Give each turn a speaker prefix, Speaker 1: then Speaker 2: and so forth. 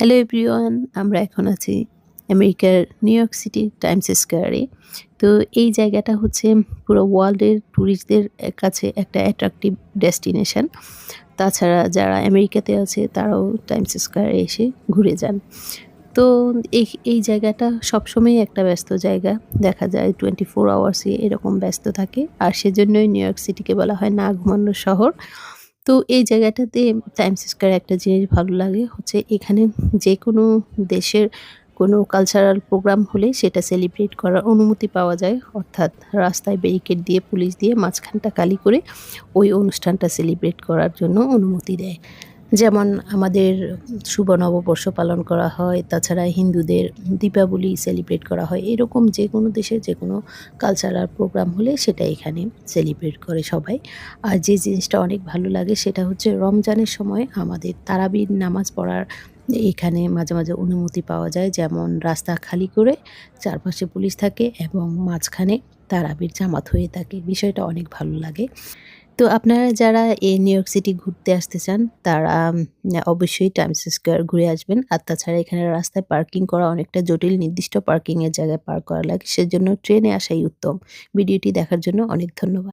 Speaker 1: Hello everyone আমরা এখন আছি আমেরিকার নিউ ইয়র্ক সিটির টাইমস স্কোয়ারে। তো এই জায়গাটা হচ্ছে পুরো ওয়ার্ল্ডের ট্যুরিস্টদের কাছে একটা অ্যাট্রাকটিভ ডেস্টিনেশন তাছাড়া যারা আমেরিকাতে আছে, তারাও টাইমস স্কোয়ারে এসে ঘুরে যান। তো এই এই জায়গাটা সবসময়ই একটা ব্যস্ত জায়গা। দেখা যায় টোয়েন্টি ফোর আওয়ার্সে এরকম ব্যস্ত থাকে। আর সেজন্যই নিউ ইয়র্ক সিটিকে বলা হয় না ঘুমানোর শহর। তো এই জায়গাটাতে টাইমস স্কোয়ার একটা জিনিস ভালো লাগে, হচ্ছে এখানে যে কোনো দেশের কোনো কালচারাল প্রোগ্রাম হলে সেটা সেলিব্রেট করার অনুমতি পাওয়া যায়। অর্থাৎ রাস্তায় ব্যারিকেড দিয়ে পুলিশ দিয়ে মাঝখানটা কালি করে ওই অনুষ্ঠানটা সেলিব্রেট করার জন্য অনুমতি দেয়। যেমন আমাদের শুভ নববর্ষ পালন করা হয়, তাছাড়া হিন্দুদের দীপাবলি সেলিব্রেট করা হয়। এরকম যে কোনো দেশে যে কোনো কালচারাল প্রোগ্রাম হলে সেটা এখানে সেলিব্রেট করে সবাই। আর যে জিনিসটা অনেক ভালো লাগে সেটা হচ্ছে রমজানের সময় আমাদের তারাবির নামাজ পড়ার এখানে মাঝে মাঝে অনুমতি পাওয়া যায়, যেমন রাস্তা খালি করে চারপাশে পুলিশ থাকে এবং মাঝখানে তারাবির জামাত হয়ে থাকে। বিষয়টা অনেক ভালো লাগে। তো আপনারা যারা এই নিউ ইয়র্ক সিটি ঘুরতে আসতে চান, তারা অবশ্যই টাইমস স্কোয়ার ঘুরে আসবেন। আর তাছাড়া এখানে রাস্তায় পার্কিং করা অনেকটা জটিল, নির্দিষ্ট পার্কিংয়ের জায়গায় পার্ক করা লাগে। সেজন্য ট্রেনে আসাই উত্তম। ভিডিওটি দেখার জন্য অনেক ধন্যবাদ।